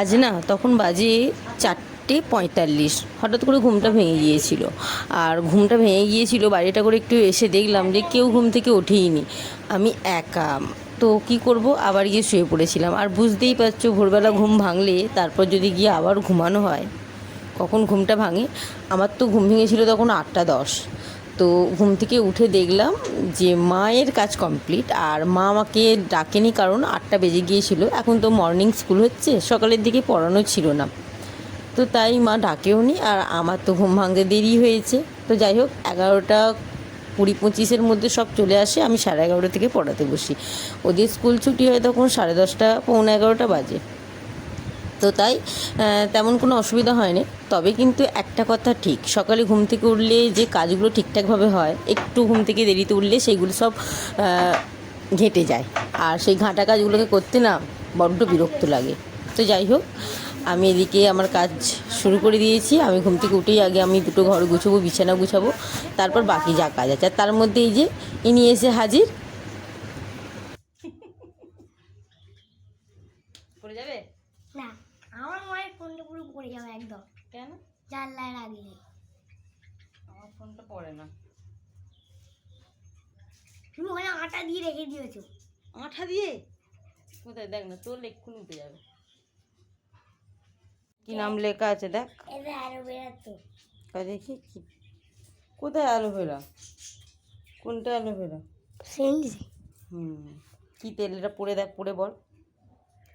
আজ না তখন বাজে চারটে পঁয়তাল্লিশ। হঠাৎ করে ঘুমটা ভেঙে গিয়েছিল। আর ঘুমটা ভেঙে গিয়েছিল, বাড়িটা করে একটু এসে দেখলাম যে কেউ ঘুম থেকে ওঠেইনি। আমি একা। তো কি করব? আবার গিয়ে শুয়ে পড়েছিলাম। আর বুঝতেই পারছ, ভোরবেলা ঘুম ভাঙলে তারপর যদি গিয়ে আবার ঘুমানো হয়, কখন ঘুমটা ভাঙে? আমার তো ঘুম ভেঙেছিল তখন আটটা দশ। তো ঘুম থেকে উঠে দেখলাম যে মায়ের কাজ কমপ্লিট আর মা আমাকে ডাকেনি কারণ আটটা বেজে গিয়েছিল। এখন তো মর্নিং স্কুল হচ্ছে, সকালের দিকে পড়ানো ছিল না। তো তাই মা ডাকেও নি আর আমার তো ঘুম ভাঙতে দেরি হয়েছে। তো যাই হোক, এগারোটা কুড়ি পঁচিশের মধ্যে সব চলে আসে, আমি সাড়ে এগারোটা থেকে পড়াতে বসি। ওদের স্কুল ছুটি হয় তখন সাড়ে দশটা, পৌনে এগারোটা বাজে। তো তাই তেমন কোনো অসুবিধা হয়নি। তবে কিন্তু একটা কথা ঠিক সকালে ঘুম থেকে উঠলে যে কাজগুলো ঠিকঠাকভাবে হয় একটু ঘুম থেকে দেরিতে উঠলে সেইগুলো সব ঘেঁটে যায়। আর সেই ঘাঁটা কাজগুলোকে করতে না বড্ড বিরক্ত লাগে। তো যাই হোক আমি এদিকে আমার কাজ শুরু করে দিয়েছি। আমি ঘুম থেকে উঠেই আগে আমি দুটো ঘর গুছাবো বিছানা গুছাবো তারপর বাকি যা কাজ আছে। আর তার মধ্যে এই যে ইনি এসে হাজির। পড়ে যাবে? না। আমার মায়ের ফোনটা পুরো পড়ে যাবে একদম। কেন? জানলায় রাখলে আমার ফোনটা পড়ে না। তুমি ওখানে আটা দিয়ে রেখে দিয়েছ। আঠা দিয়ে? কোথায়? দেখ না তোর এক্ষুনি উঠে যাবে। কি নাম লেখা আছে দেখ। এটা আরও বেরাচ্ছে। কয় দেখি কি। কোথায় অ্যালোভেরা? কোনটা অ্যালোভেরা? হুম কি তেল? এটা পড়ে দেখ পড়ে বল।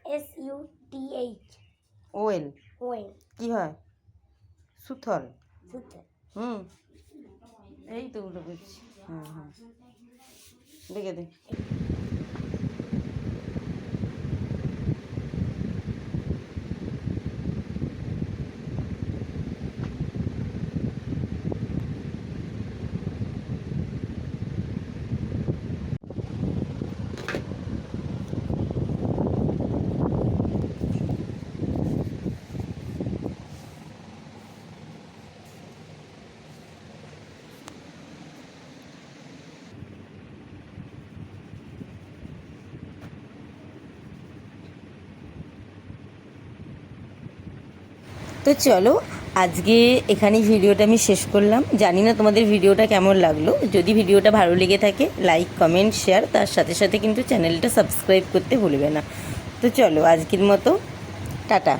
S U T H. Well. Well. কি হয়? সুথল। হুম। এই তো উল্টো করছি। হ্যাঁ হ্যাঁ দেখে দে। তো চলো, আজকে এখানে ভিডিওটা আমি শেষ করলাম। জানি না তোমাদের ভিডিওটা কেমন লাগল। যদি ভিডিওটা ভালো লেগে থাকে লাইক কমেন্ট শেয়ার তার সাথে সাথে কিন্তু চ্যানেলটা সাবস্ক্রাইব করতে ভুলবে না। তো চলো, আজকের মতো, টাটা।